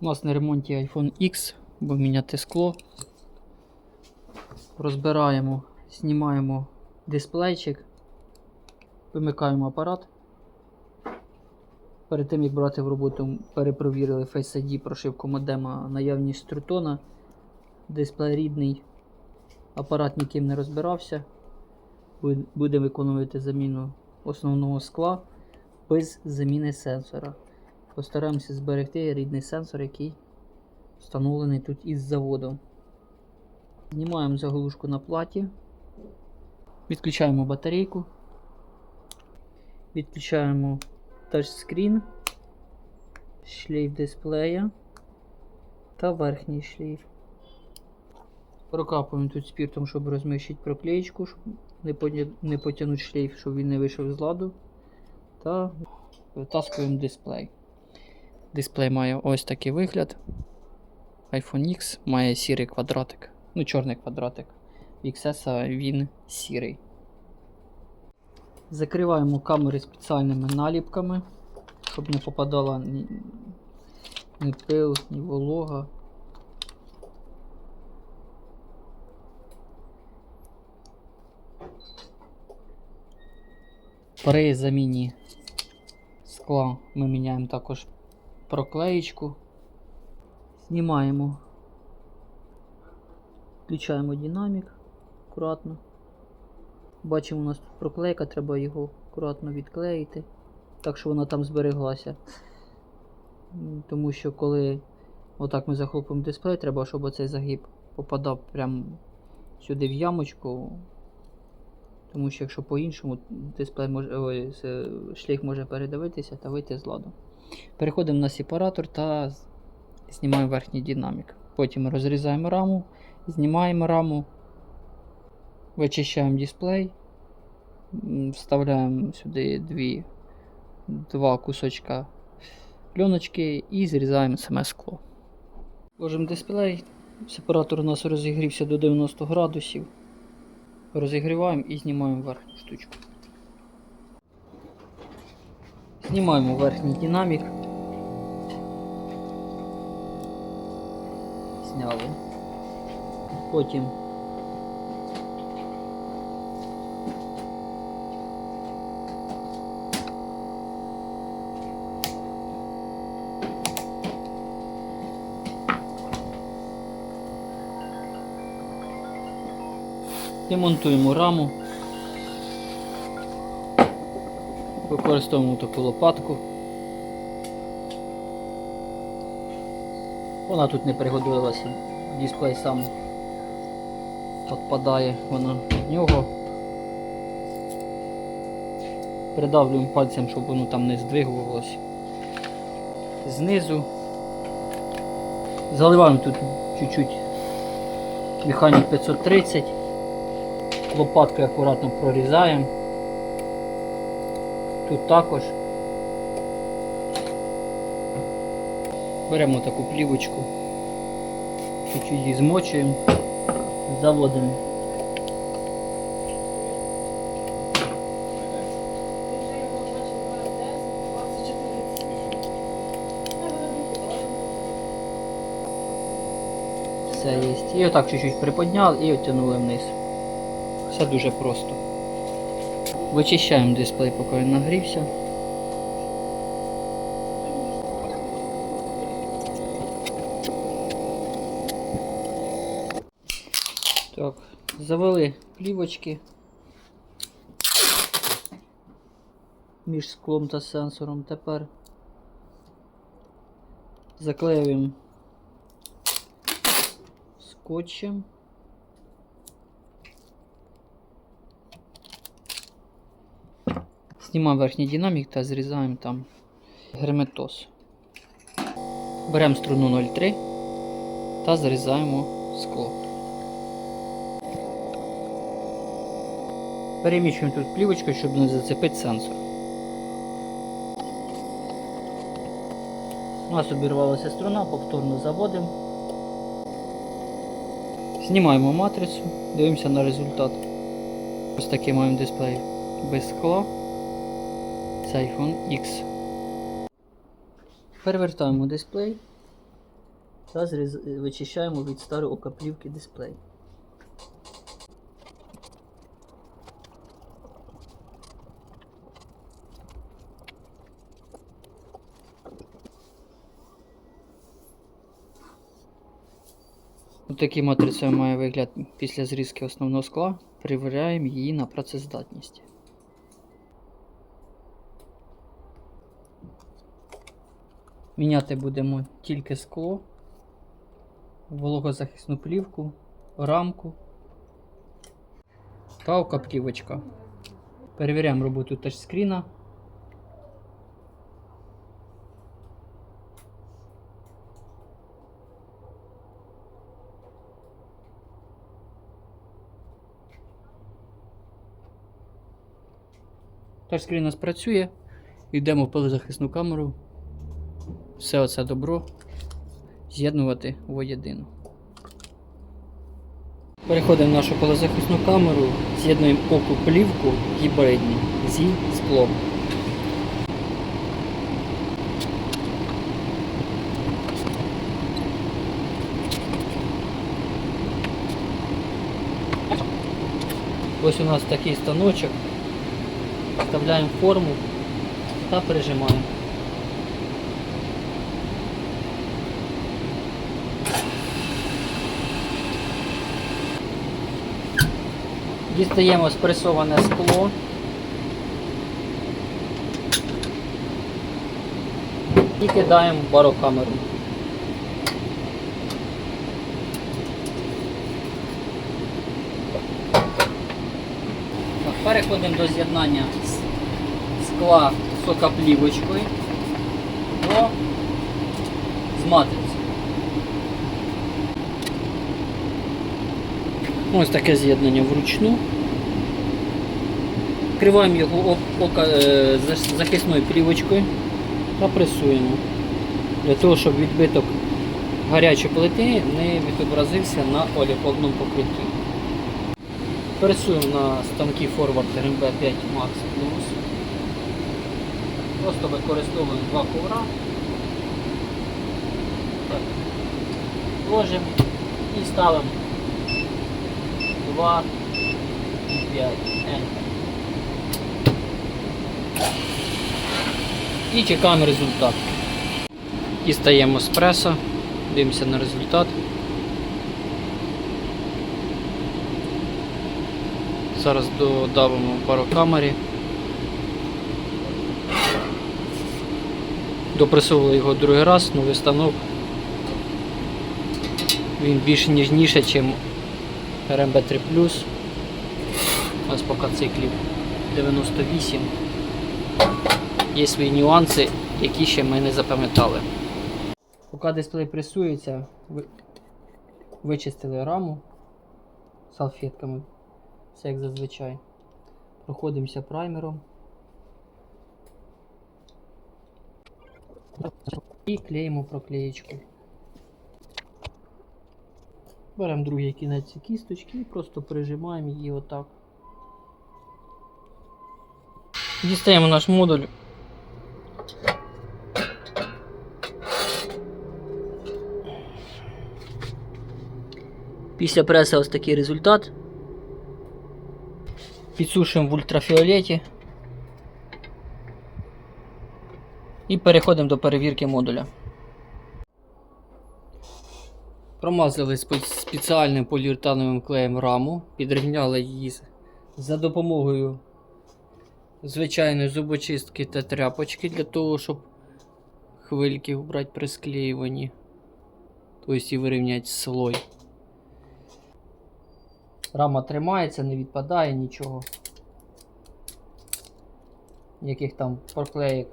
У нас на ремонті iPhone X, бо міняти скло. Розбираємо, знімаємо дисплейчик, вимикаємо апарат. Перед тим як брати в роботу, перепровірили Face ID, прошивку модема, наявність трутона. Дисплей рідний, апарат ніким не розбирався. Бу- Буде виконувати заміну основного скла без заміни сенсора. Постараємося зберегти рідний сенсор, який встановлений тут із заводу. Знімаємо заглушку на платі. Відключаємо батарейку. Відключаємо тачскрін, шлейф дисплея та верхній шлейф. Прокапуємо тут спіртом, щоб розміщити проклеєчку, щоб не, потягнути шлейф, щоб він не вийшов з ладу. Та витаскуємо дисплей. Дисплей має ось такий вигляд. iPhone X має сірий квадратик. Ну, чорний квадратик. XS він сірий. Закриваємо камери спеціальними наліпками, щоб не попадала ні, ні пил, ні волога. При заміні скла ми міняємо також проклеєчку. Знімаємо. Включаємо динамік акуратно. Бачимо, у нас тут проклейка, треба його акуратно відклеїти, так що вона там збереглася. Тому що коли отак ми захлопимо дисплей, треба, щоб оцей загиб попадав прямо сюди в ямочку. Тому що якщо по-іншому дисплей може, шлейф може передавитися та вийти з ладу. Переходимо на сепаратор та знімаємо верхній динамік. Потім розрізаємо раму, знімаємо раму, вичищаємо дисплей, вставляємо сюди дві, два кусочка пленочки і зрізаємо саме скло. Ложимо дисплей. Сепаратор у нас розігрівся до 90 градусів. Розігріваємо і знімаємо верхню штучку. Знімаємо верхній динамік. Зняли. Потім демонтуємо раму. Використовуємо таку лопатку. Вона тут не пригодилася. Дисплей сам відпадає вона від нього. Придавлюємо пальцем, щоб воно там не здвигувалося. Знизу заливаємо тут чуть-чуть механік 530. Лопаткою акуратно прорізаємо. Тут також. Беремо таку плівочку, чуть-чуть її змочуємо, заводимо. Все є. І отак чуть-чуть приподняли і оттянули вниз. Все дуже просто. Вичищаємо дисплей, поки він нагрівся. Так, завели плівочки між склом та сенсором. Тепер заклеюємо скотчем. Знімаємо верхній динамік та зрізаємо там герметоз. Беремо струну 0,3 та зрізаємо скло. Переміщуємо тут плівочку, щоб не зацепити сенсор. У нас обірвалася струна, повторно заводимо. Знімаємо матрицю, дивимося на результат. Ось такий маємо дисплей без скла. Це iPhone X. Перевертаємо дисплей. та вичищаємо від старої окаплівки дисплей. Отакий матриця має вигляд після зрізки основного скла. Перевіряємо її на працездатність. Міняти будемо тільки скло, вологозахисну плівку, рамку та окаплівочка. Перевіряємо роботу тачскріна. Тачскрін у нас працює. Йдемо в пилозахисну камеру. Все оце добро з'єднувати воєдино. Переходимо в нашу пилозахисну камеру, з'єднуємо оку плівку гібридні зі склом. Ось у нас такий станочок. Вставляємо форму та прижимаємо. Дістаємо спресоване скло. І кидаємо в барокамеру. Переходимо до з'єднання скла з окаплівочкою до з матриці. Ось таке з'єднання вручну. Вкриваємо його е, захисною плівочкою та пресуємо. Для того, щоб відбиток гарячої плити не відобразився на оліфобному покритті. Пресуємо на станки Forward RMB 5 Max Plus. Просто використовуємо два ковра. Так. Ложимо і ставимо 2 і 5 Enter. І чекаємо результат. Дістаємо з преса, дивимося на результат. Зараз додавимо в барокамері. Допресовували його другий раз, новий станок. Він більш ніжніше, ніж RMB 3 Ось поки циклів 98. Є свої нюанси, які ще ми не запам'ятали. Поки дисплей пресується, вичистили раму салфетками. Все як зазвичай. Проходимося праймером. І клеїмо проклеєчку. Беремо другий кінець кісточки і просто прижимаємо її отак. Дістаємо наш модуль. Після преса ось такий результат. Підсушуємо в ультрафіолеті. І переходимо до перевірки модуля. Промазали спеціальним поліуретановим клеєм раму, підрівняли її за допомогою звичайної зубочистки та тряпочки для того, щоб хвильки убрати при склеюванні. Тобто і вирівняти слой. Рама тримається, не відпадає нічого. Ніяких там проклеїк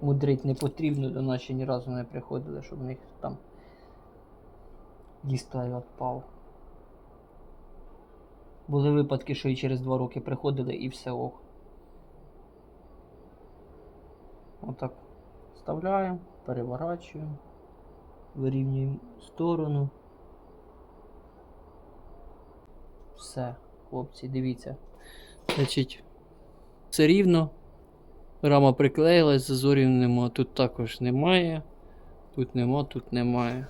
мудрить не потрібно, до нас ще ні разу не приходили, щоб в них там дістає відпав. Були випадки, що і через 2 роки приходили і все ок. Отак вставляємо, переворачуємо, вирівнюємо сторону. Все, хлопці, дивіться. Значить, все рівно. Рама приклеїлась, зазорів нема. Тут також немає. Тут нема, тут немає.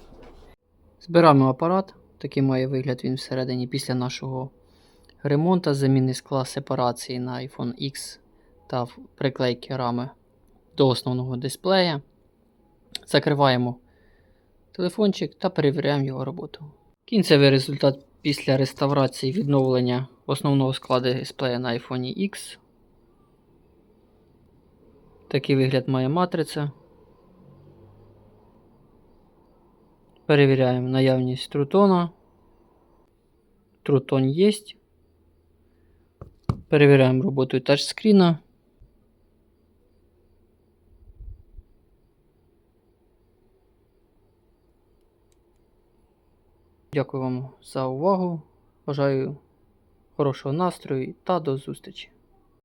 Збираємо апарат. Такий має вигляд він всередині після нашого ремонту, заміни скла сепарації на iPhone X та приклейки рами до основного дисплея. Закриваємо телефончик та перевіряємо його роботу. Кінцевий результат після реставрації відновлення основного складу дисплея на iPhone X. Такий вигляд має матриця. Перевіряємо наявність трутона. Трутон є. Перевіряємо роботу тачскріна. Дякую вам за увагу. Бажаю хорошого настрою та до зустрічі!